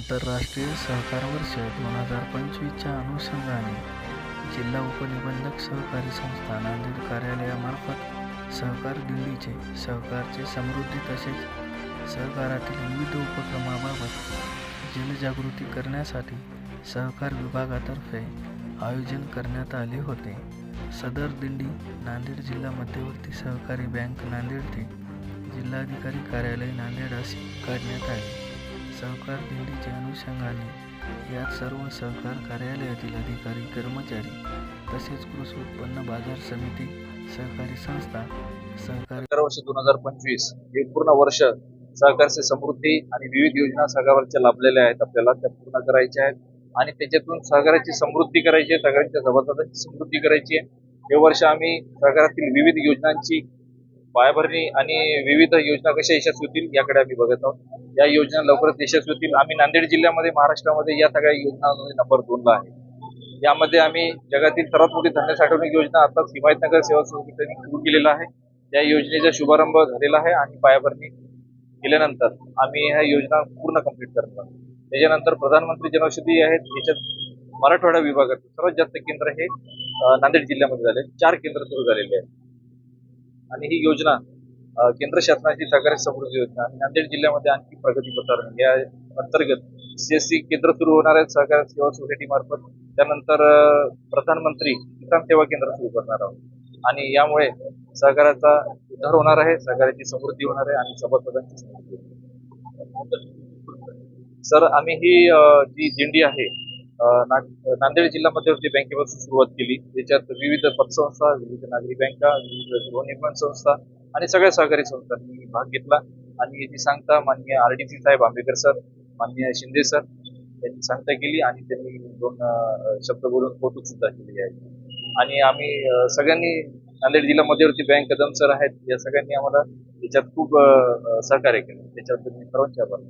आंतरराष्ट्रीय सहकार वर्ष दोन हजार पंचवीसच्या अनुषंगाने जिल्हा उपनिबंधक सहकारी संस्था नांदेड कार्यालयामार्फत सहकार दिंडीचे सहकारचे समृद्धी तसेच सहकारातील विविध उपक्रमाबाबत जनजागृती करण्यासाठी सहकार विभागातर्फे आयोजन करण्यात आले होते. सदर दिंडी नांदेड जिल्हा मध्यवर्ती सहकारी बँक नांदेड ते जिल्हाधिकारी कार्यालय नांदेड असे काढण्यात आले. सहकार दिंडीच्या अनुषंगाने यात सर्व सहकार कार्यालयातील अधिकारी कर्मचारी तसेच कृषी उत्पन्न बाजार समिती सहकारी संस्था सहकारी सहकार वर्ष दोन हजार पंचवीस हे पूर्ण वर्ष सहकारचे समृद्धी आणि विविध योजना सहकाराच्या लाभलेल्या आहेत. आपल्याला त्या पूर्ण करायच्या आहेत. आणि त्याच्यातून सहकाराची समृद्धी करायची आहे सहकारांच्या सभासदांची समृद्धी करायची आहे. हे वर्ष आम्ही सहकारातील विविध योजनांची पायाभरणी आणि विविध योजना कशा यशस्वी होतील याकडे आम्ही बघत आहोत. या योजना लवकरच यशस्वी होतील. आम्ही नांदेड जिल्ह्यामध्ये महाराष्ट्रामध्ये या सगळ्या योजनांमध्ये नंबर दोनला आहे. यामध्ये आम्ही जगातील सर्वात मोठी धान्य साठवणूक योजना आता हिमायतनगर सेवा समितीने सुरू केलेला आहे. या योजनेचा शुभारंभ झालेला आहे आणि पायाभरणी केल्यानंतर आम्ही ह्या योजना पूर्ण कंप्लीट करतो त्याच्यानंतर प्रधानमंत्री जनौषधी आहेत. याच्यात मराठवाडा विभागात सर्वात जास्त केंद्र हे नांदेड जिल्ह्यामध्ये झाले. चार केंद्र सुरू झालेले आहेत. आणि ही योजना केंद्र शासनाची सहकारी समृद्धी योजना आणि नांदेड जिल्ह्यामध्ये आणखी प्रगती पथार या अंतर्गत सीएससी केंद्र सुरू होणार आहेत. सहकार सेवा सोसायटी मार्फत त्यानंतर प्रधानमंत्री किसान सेवा केंद्र सुरू करणार आहोत. आणि यामुळे सहकाराचा उद्धार होणार आहे सहकाराची समृद्धी होणार आहे आणि सभासदांची समृद्धी होणार आहे. सर आम्ही ही जी दिंडी आहे नांदेड जिल्हा मध्यवर्ती बँकेपासून सुरुवात केली. त्याच्यात विविध पतसंस्था विविध नागरी बँका विविध गृहनिर्माण संस्था आणि सगळ्या सहकारी संस्थांनी भाग घेतला. आणि याची सांगता माननीय आर डी सी साहेब आंबेकर सर माननीय शिंदे सर यांनी सांगता केली आणि त्यांनी दोन शब्द बोलून कौतुक सुद्धा केले आहे. आणि आम्ही सगळ्यांनी नांदेड जिल्हा मध्यवर्ती बँक कदम सर आहेत. या सगळ्यांनी आम्हाला याच्यात खूप सहकार्य केलं. त्याच्याबद्दल मी सर्वांचे आभार